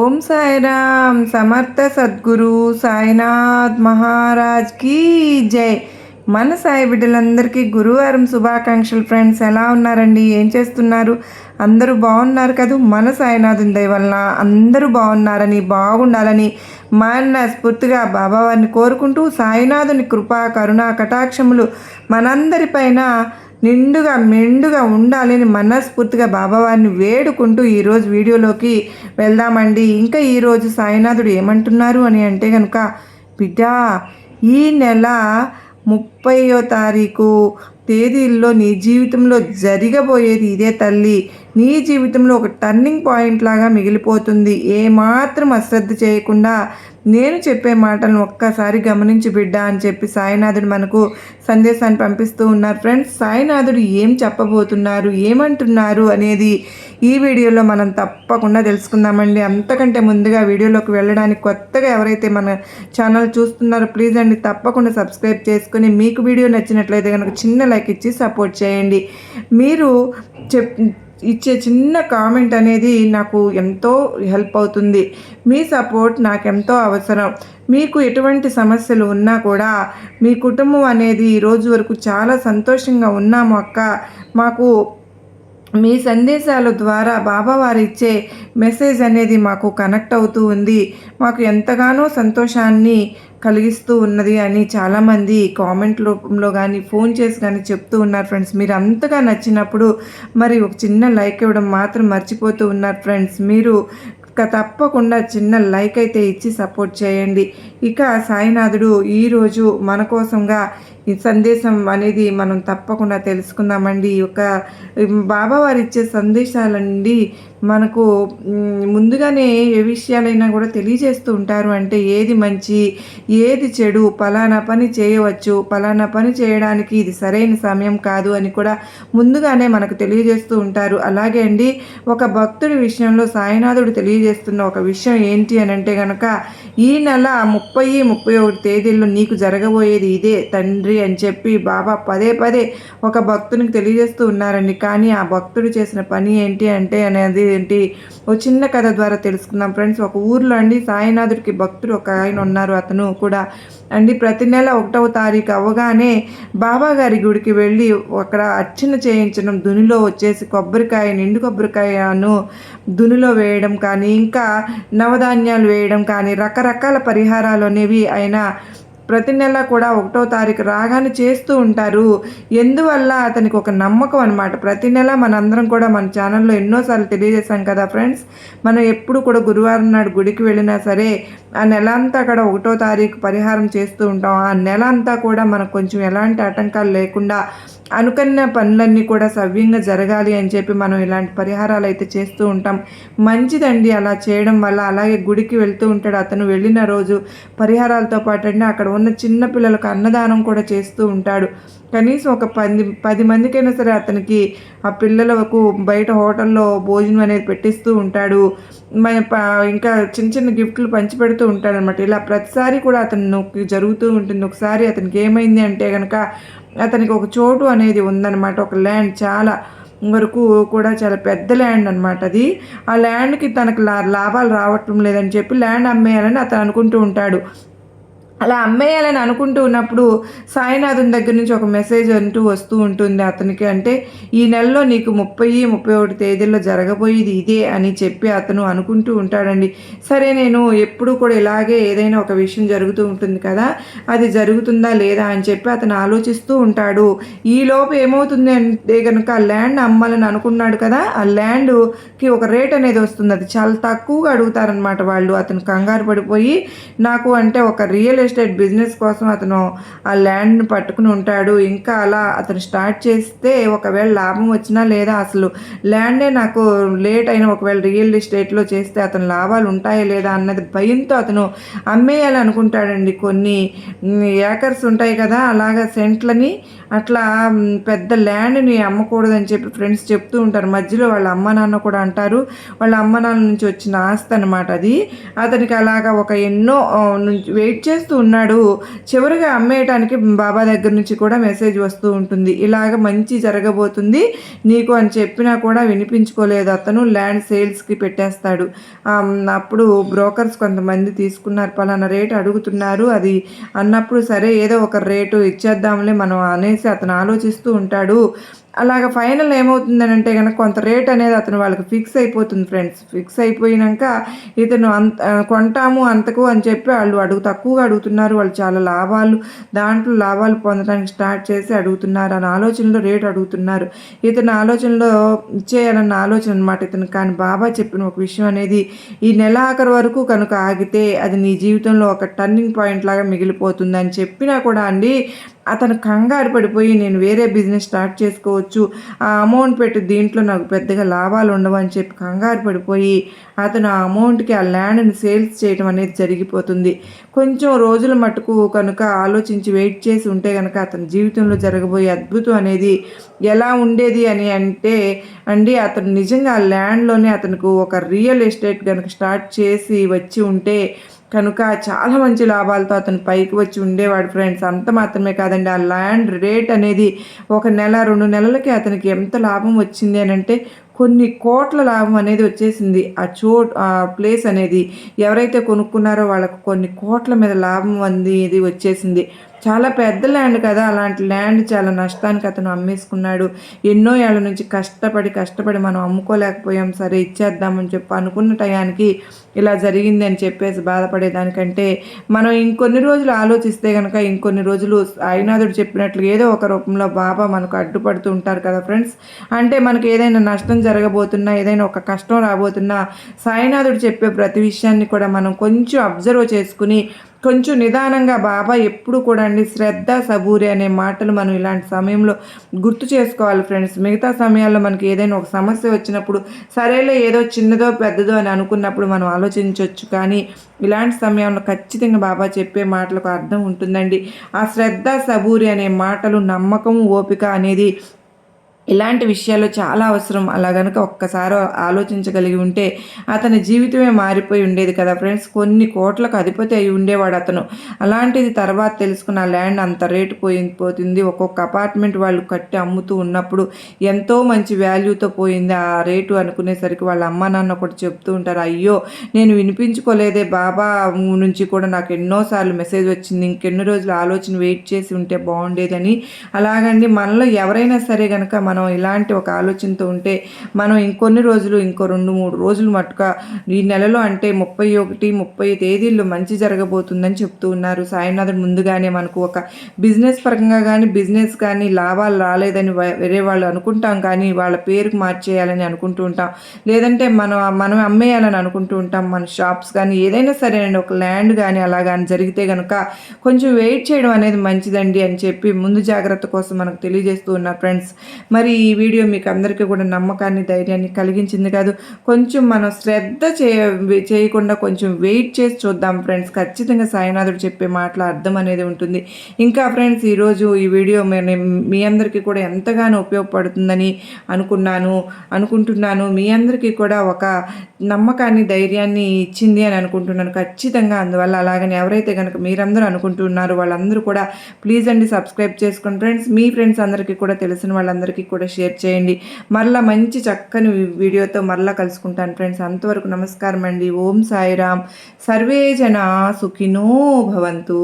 ఓం సాయిరామ్ సమర్థ సద్గురు సాయినాథ్ మహారాజ్ కీ జై. మన సాయి బిడ్డలందరికీ గురువారం శుభాకాంక్షలు ఫ్రెండ్స్. ఎలా ఉన్నారండి? ఏం చేస్తున్నారు? అందరూ బాగున్నారు కదా? మన సాయినాథుని దయ వలన అందరూ బాగున్నారని బాగుండాలని మనస్ఫూర్తిగా బాబావారిని కోరుకుంటూ సాయినాథుని కృపా కరుణ కటాక్షములు మనందరిపైన నిండుగా మెండుగా ఉండాలని మనస్ఫూర్తిగా బాబావారిని వేడుకుంటూ ఈరోజు వీడియోలోకి వెళ్దామండి. ఇంకా ఈరోజు సాయినాథుడు ఏమంటున్నారు అని అంటే కనుక బిడ్డ ఈ నెల ముప్పయో తారీఖు తేదీల్లో నీ జీవితంలో జరగబోయేది ఇదే తల్లి. నీ జీవితంలో ఒక టర్నింగ్ పాయింట్ లాగా మిగిలిపోతుంది. ఏమాత్రం అశ్రద్ధ చేయకుండా నేను చెప్పే మాటలను ఒక్కసారి గమనించి బిడ్డ అని చెప్పి సాయినాథుడు మనకు సందేశాన్ని పంపిస్తూ ఉన్నారు. ఫ్రెండ్స్ సాయినాథుడు ఏం చెప్పబోతున్నారు ఏమంటున్నారు అనేది ఈ వీడియోలో మనం తప్పకుండా తెలుసుకుందామండి. అంతకంటే ముందుగా వీడియోలోకి వెళ్ళడానికి కొత్తగా ఎవరైతే మన ఛానల్ చూస్తున్నారో ప్లీజ్ అండి తప్పకుండా సబ్స్క్రైబ్ చేసుకుని మీకు వీడియో నచ్చినట్లయితే కనుక చిన్న లైక్ ఇచ్చి సపోర్ట్ చేయండి. మీరు చెప్ ఇచ్చే చిన్న కామెంట్ అనేది నాకు ఎంతో హెల్ప్ అవుతుంది. మీ సపోర్ట్ నాకు ఎంతో అవసరం. మీకు ఎటువంటి సమస్యలు ఉన్నా కూడా మీ కుటుంబం అనేది ఈ రోజు వరకు చాలా సంతోషంగా ఉన్నాము అక్క. మాకు మీ సందేశాల ద్వారా బాబావారు ఇచ్చే మెసేజ్ అనేది మాకు కనెక్ట్ అవుతూ ఉంది. మాకు ఎంతగానో సంతోషాన్ని కలిగిస్తూ ఉన్నది అని చాలామంది కామెంట్ రూపంలో కానీ ఫోన్ చేసి కానీ చెప్తూ ఉన్నారు ఫ్రెండ్స్. మీరు అంతగా నచ్చినప్పుడు మరి ఒక చిన్న లైక్ ఇవ్వడం మాత్రం మర్చిపోతూ ఉన్నారు ఫ్రెండ్స్. మీరు తప్పకుండా చిన్న లైక్ అయితే ఇచ్చి సపోర్ట్ చేయండి. ఇక సాయినాథుడు ఈరోజు మన కోసంగా ఈ సందేశం అనేది మనం తప్పకుండా తెలుసుకుందామండి. ఈ యొక్క బాబావారు ఇచ్చే సందేశాలండి. మనకు ముందుగానే ఏ విషయాలైనా కూడా తెలియజేస్తూ ఉంటారు అంటే ఏది మంచి ఏది చెడు పలానా పని చేయవచ్చు పలానా పని చేయడానికి ఇది సరైన సమయం కాదు అని కూడా ముందుగానే మనకు తెలియజేస్తూ ఉంటారు. అలాగే అండి ఒక భక్తుడి విషయంలో సాయినాథుడు తెలియజేస్తున్న ఒక విషయం ఏంటి అని అంటే కనుక ఈ నెల ముప్పై ముప్పై ఒకటి తేదీల్లో నీకు జరగబోయేది ఇదే తండ్రి అని చెప్పి బాబా పదే పదే ఒక భక్తునికి తెలియజేస్తూ ఉన్నారండి. కానీ ఆ భక్తుడు చేసిన పని ఏంటి అంటే అనేది ఏంటి? ఓ చిన్న కథ ద్వారా తెలుసుకుందాం. ఫ్రెండ్స్ ఒక ఊర్లో అండి సాయినాథుడికి భక్తుడు ఒక ఆయన ఉన్నారు అతను కూడా. అండి ప్రతి నెల ఒకటవ తారీఖు అవ్వగానే బాబా గారి గుడికి వెళ్ళి అక్కడ అర్చన చేయించడం దునిలో వచ్చేసి కొబ్బరికాయ నిండు కొబ్బరికాయను దునిలో వేయడం కానీ ఇంకా నవధాన్యాలు వేయడం కానీ రకరకాల పరిహారాలు అనేవి ఆయన ప్రతి నెల కూడా ఒకటో తారీఖు రాగానే చేస్తూ ఉంటారు. ఎందువల్ల అతనికి ఒక నమ్మకం అనమాట ప్రతి నెల మనందరం కూడా మన ఛానల్లో ఎన్నోసార్లు తెలియజేశాం కదా ఫ్రెండ్స్. మనం ఎప్పుడు కూడా గురువారం నాడు గుడికి వెళ్ళినా సరే ఆ నెల అంతా కూడా ఒకటో తారీఖు పరిహారం చేస్తూ ఉంటాం. ఆ నెల అంతా కూడా మనకు కొంచెం ఎలాంటి ఆటంకాలు లేకుండా అనుకున్న పనులన్నీ కూడా సవ్యంగా జరగాలి అని చెప్పి మనం ఇలాంటి పరిహారాలు అయితే చేస్తూ ఉంటాం. మంచిదండి అలా చేయడం వల్ల. అలాగే గుడికి వెళ్తూ ఉంటాడు అతను. వెళ్ళిన రోజు పరిహారాలతో పాటు అండి అక్కడ ఉన్న చిన్న పిల్లలకు అన్నదానం కూడా చేస్తూ ఉంటాడు. కనీసం ఒక పది పది మందికైనా సరే అతనికి ఆ పిల్లలకు బయట హోటల్లో భోజనం అనేది పెట్టిస్తూ ఉంటాడు. ఇంకా చిన్న చిన్న గిఫ్ట్లు పంచిపెడుతూ ఉంటాడనమాట ఇలా ప్రతిసారి కూడా అతను జరుగుతూ ఉంటుంది. ఒకసారి అతనికి ఏమైంది అంటే కనుక అతనికి ఒక చోటు అనేది ఉందన్నమాట. ఒక ల్యాండ్ చాలా వరకు కూడా చాలా పెద్ద ల్యాండ్ అనమాట అది. ఆ ల్యాండ్కి తనకు లాభాలు రావటం లేదని చెప్పి ల్యాండ్ అమ్మేయాలని అతను అనుకుంటూ ఉంటాడు. అలా అమ్మేయాలని అనుకుంటూ ఉన్నప్పుడు సాయినాథన్ దగ్గర నుంచి ఒక మెసేజ్ అంటూ వస్తూ ఉంటుంది అతనికి అంటే ఈ నెలలో నీకు ముప్పై ముప్పై ఒకటి తేదీల్లో జరగబోయేది ఇదే అని చెప్పి అతను అనుకుంటూ ఉంటాడండి. సరే నేను ఎప్పుడు కూడా ఇలాగే ఏదైనా ఒక విషయం జరుగుతూ ఉంటుంది కదా అది జరుగుతుందా లేదా అని చెప్పి అతను ఆలోచిస్తూ ఉంటాడు. ఈలోపు ఏమవుతుంది అంటే కనుక ఆ ల్యాండ్ అమ్మాలని అనుకున్నాడు కదా ఆ ల్యాండ్కి ఒక రేట్ అనేది వస్తుంది. అది చాలా తక్కువగా అడుగుతారనమాట వాళ్ళు. అతను కంగారు పడిపోయి నాకు అంటే ఒక రియల్ ఎస్టేట్ బిజినెస్ కోసం అతను ఆ ల్యాండ్ను పట్టుకుని ఉంటాడు. ఇంకా అలా అతను స్టార్ట్ చేస్తే ఒకవేళ లాభం వచ్చినా లేదా అసలు ల్యాండే నాకు లేట్ అయిన ఒకవేళ రియల్ ఎస్టేట్లో చేస్తే అతను లాభాలు ఉంటాయా లేదా అన్నది భయంతో అతను అమ్మేయాలనుకుంటాడండి. కొన్ని ఏకర్స్ ఉంటాయి కదా అలాగా సెంట్లని అట్లా పెద్ద ల్యాండ్ని అమ్మకూడదని చెప్పి ఫ్రెండ్స్ చెప్తూ ఉంటారు. మధ్యలో వాళ్ళ అమ్మ నాన్న కూడా అంటారు. వాళ్ళ అమ్మ నాన్న నుంచి వచ్చిన ఆస్తి అనమాట అది. అతనికి అలాగా ఒక ఎన్నో వెయిట్ చేస్తూ ఉన్నాడు. చివరిగా అమ్మేయటానికి బాబా దగ్గర నుంచి కూడా మెసేజ్ వస్తూ ఉంటుంది. ఇలాగ మంచి జరగబోతుంది. నీకు అని చెప్పినా కూడా వినిపించుకోలేదు. అతను ల్యాండ్ సేల్స్కి పెట్టేస్తాడు. అప్పుడు బ్రోకర్స్ కొంతమంది తీసుకున్నారు. పలానా రేటు అడుగుతున్నారు. అది అన్నప్పుడు సరే ఏదో ఒక రేటు ఇచ్చేద్దాంలే మనం అనేసి అతను ఆలోచిస్తూ ఉంటాడు. అలాగ ఫైనల్ ఏమవుతుందని అంటే కనుక కొంత రేట్ అనేది అతను వాళ్ళకి ఫిక్స్ అయిపోతుంది ఫ్రెండ్స్. ఫిక్స్ అయిపోయినాక ఇతను అంత కొంటాము అంతకు అని చెప్పి వాళ్ళు అడుగు తక్కువగా అడుగుతున్నారు. వాళ్ళు చాలా లాభాలు దాంట్లో లాభాలు పొందడానికి స్టార్ట్ చేసి అడుగుతున్నారు అని ఆలోచనలో రేట్ అడుగుతున్నారు. ఇతని ఆలోచనలో ఇచ్చేయాలన్న ఆలోచన అనమాట ఇతను. కానీ బాబా చెప్పిన ఒక విషయం అనేది ఈ నెలాఖరు వరకు కనుక ఆగితే అది నీ జీవితంలో ఒక టర్నింగ్ పాయింట్ లాగా మిగిలిపోతుంది అని చెప్పినా కూడా అండి అతను కంగారు పడిపోయి నేను వేరే బిజినెస్ స్టార్ట్ చేసుకోవచ్చు. ఆ అమౌంట్ పెట్టి దీంట్లో నాకు పెద్దగా లాభాలు ఉండవు అని చెప్పి కంగారు పడిపోయి అతను ఆ అమౌంట్కి ఆ ల్యాండ్ని సేల్స్ చేయడం అనేది జరిగిపోతుంది. కొంచెం రోజుల మటుకు కనుక ఆలోచించి వెయిట్ చేసి ఉంటే కనుక అతని జీవితంలో జరగబోయే అద్భుతం అనేది ఎలా ఉండేది అని అంటే అండి అతను నిజంగా ఆ ల్యాండ్లోనే అతనికి ఒక రియల్ ఎస్టేట్ కనుక స్టార్ట్ చేసి వచ్చి ఉంటే కనుక చాలా మంచి లాభాలతో అతను పైకి వచ్చి ఉండేవాడు ఫ్రెండ్స్ అంత మాత్రమే కాదండి. ఆ ల్యాండ్ రేట్ అనేది ఒక నెల రెండు నెలలకి అతనికి ఎంత లాభం వచ్చింది అని అంటే కొన్ని కోట్ల లాభం అనేది వచ్చేసింది. ఆ చో ఆ ప్లేస్ అనేది ఎవరైతే కొనుక్కున్నారో వాళ్ళకు కొన్ని కోట్ల మీద లాభం అనేది వచ్చేసింది. చాలా పెద్ద ల్యాండ్ కదా అలాంటి ల్యాండ్ చాలా నష్టానికి అతను అమ్మేసుకున్నాడు. ఎన్నో ఏళ్ళ నుంచి కష్టపడి కష్టపడి మనం అమ్ముకోలేకపోయాం. సరే ఇచ్చేద్దామని చెప్పి అనుకున్న టయానికి ఇలా జరిగింది అని చెప్పేసి బాధపడేదానికంటే మనం ఇంకొన్ని రోజులు ఆలోచిస్తే కనుక ఇంకొన్ని రోజులు సాయినాథుడు చెప్పినట్లు ఏదో ఒక రూపంలో బాబా మనకు అడ్డుపడుతూ ఉంటారు కదా ఫ్రెండ్స్. అంటే మనకి ఏదైనా నష్టం జరగబోతున్నా ఏదైనా ఒక కష్టం రాబోతున్నా సాయినాథుడు చెప్పే ప్రతి విషయాన్ని కూడా మనం కొంచెం అబ్జర్వ్ చేసుకుని కొంచెం నిదానంగా బాబా ఎప్పుడు కూడా అండి శ్రద్ధ సబూరి అనే మాటలు మనం ఇలాంటి సమయంలో గుర్తు చేసుకోవాలి ఫ్రెండ్స్. మిగతా సమయాల్లో మనకి ఏదైనా ఒక సమస్య వచ్చినప్పుడు సరేలే ఏదో చిన్నదో పెద్దదో అని అనుకున్నప్పుడు మనం ఆలోచించవచ్చు కానీ ఇలాంటి సమయంలో ఖచ్చితంగా బాబా చెప్పే మాటలకు అర్థం ఉంటుందండి. ఆ శ్రద్ధ సబూరి అనే మాటలు నమ్మకం ఓపిక అనేది ఇలాంటి విషయాలు చాలా అవసరం. అలా గనుక ఒక్కసారి ఆలోచించగలిగి ఉంటే అతని జీవితమే మారిపోయి ఉండేది కదా ఫ్రెండ్స్. కొన్ని కోట్లకు అధిపతి అయి ఉండేవాడు అతను. అలాంటిది తర్వాత తెలుసుకున్న ఆ ల్యాండ్ అంత రేటు పోయి పోతుంది. ఒక్కొక్క అపార్ట్మెంట్ వాళ్ళు కట్టి అమ్ముతూ ఉన్నప్పుడు ఎంతో మంచి వాల్యూతో పోయింది ఆ రేటు అనుకునేసరికి వాళ్ళ అమ్మ నాన్న కూడా చెప్తూ ఉంటారు అయ్యో నేను వినిపించుకోలేదే బాబా నుంచి కూడా నాకు ఎన్నోసార్లు మెసేజ్ వచ్చింది. ఇంకెన్ని రోజులు ఆలోచన వెయిట్ చేసి ఉంటే బాగుండేదని. అలాగండి. మనలో ఎవరైనా సరే కనుక మనం ఇలాంటి ఒక ఆలోచనతో ఉంటే మనం ఇంకొన్ని రోజులు ఇంకో రెండు మూడు రోజులు మట్టుగా ఈ నెలలో అంటే ముప్పై ఒకటి ముప్పై తేదీల్లో మంచి జరగబోతుందని చెప్తూ ఉన్నారు. సాయినాథుడు ముందుగానే మనకు ఒక బిజినెస్ పరంగా కానీ బిజినెస్ కానీ లాభాలు రాలేదని వేరే వాళ్ళు అనుకుంటాం కానీ వాళ్ళ పేరుకు మార్చేయాలని అనుకుంటూ ఉంటాం. లేదంటే మనం మనం అమ్మేయాలని అనుకుంటూ ఉంటాం. మన షాప్స్ కానీ ఏదైనా సరేనండి ఒక ల్యాండ్ కానీ అలా కానీ జరిగితే కనుక కొంచెం వెయిట్ చేయడం అనేది మంచిదండి అని చెప్పి ముందు జాగ్రత్త కోసం మనకు తెలియజేస్తూ ఉన్నారు ఫ్రెండ్స్. మరి ఈ వీడియో మీకు అందరికీ కూడా నమ్మకాన్ని ధైర్యాన్ని కలిగించింది కాదు. కొంచెం మనం శ్రద్ధ చేయ చేయకుండా కొంచెం వెయిట్ చేసి చూద్దాం ఫ్రెండ్స్. ఖచ్చితంగా సాయినాథుడు చెప్పే మాటల అర్థం అనేది ఉంటుంది. ఇంకా ఫ్రెండ్స్ ఈరోజు ఈ వీడియో మీ- అందరికీ కూడా ఎంతగానో ఉపయోగపడుతుందని అనుకున్నాను అనుకుంటున్నాను. మీ అందరికీ కూడా ఒక నమ్మకాన్ని ధైర్యాన్ని ఇచ్చింది అని అనుకుంటున్నాను ఖచ్చితంగా. అందువల్ల అలాగని ఎవరైతే కనుక మీరందరూ అనుకుంటున్నారో వాళ్ళందరూ కూడా ప్లీజ్ అండి సబ్స్క్రైబ్ చేసుకోండి. ఫ్రెండ్స్ మీ ఫ్రెండ్స్ అందరికీ కూడా తెలిసిన వాళ్ళందరికీ కూడా కూడా షేర్ చేయండి. మరలా మంచి చక్కని వీడియోతో మరలా కలుసుకుంటాను ఫ్రెండ్స్. అంతవరకు నమస్కారం అండి. ఓం సాయిరామ్. సర్వే జన సుఖినో భవంతు.